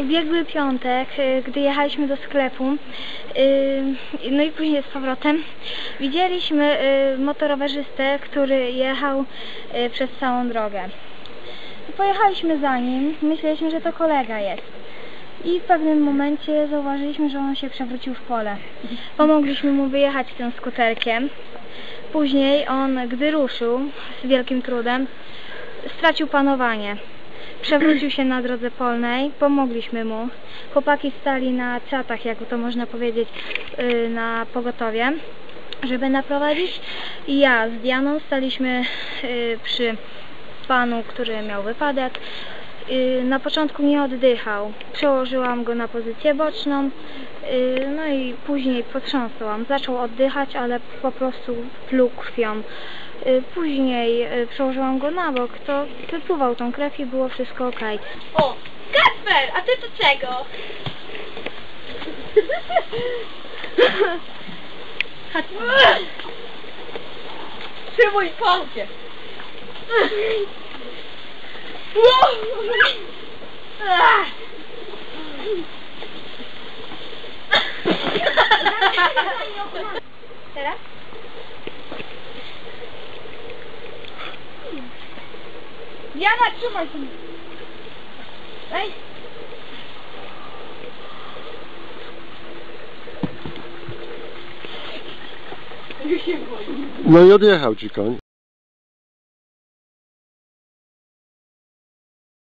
ubiegły piątek, y, gdy jechaliśmy do sklepu, y, no i później z powrotem, widzieliśmy y, motorowerzystę, który jechał przez całą drogę. Pojechaliśmy za nim, myśleliśmy, że to kolega jest. I w pewnym momencie zauważyliśmy, że on się przewrócił w pole. Pomogliśmy mu wyjechać tym skuterkiem. Później on, gdy ruszył z wielkim trudem, stracił panowanie. Przewrócił się na drodze polnej, pomogliśmy mu. Chłopaki stali na czatach, jak to można powiedzieć, yy, na pogotowie, żeby naprowadzić. I ja z Dianą staliśmy yy, przy panu, który miał wypadek. Yy, Na początku nie oddychał. Przełożyłam go na pozycję boczną, yy, no i później potrząsłam. Zaczął oddychać, ale po prostu pluł krwią. Yy, Później przełożyłam go na bok, to wypływał tą krew i było wszystko ok. O, Kacper, a ty to czego? Przyjmuj palcie. Teraz? Jana, trzymaj się. Boi. No i odjechał ci koń.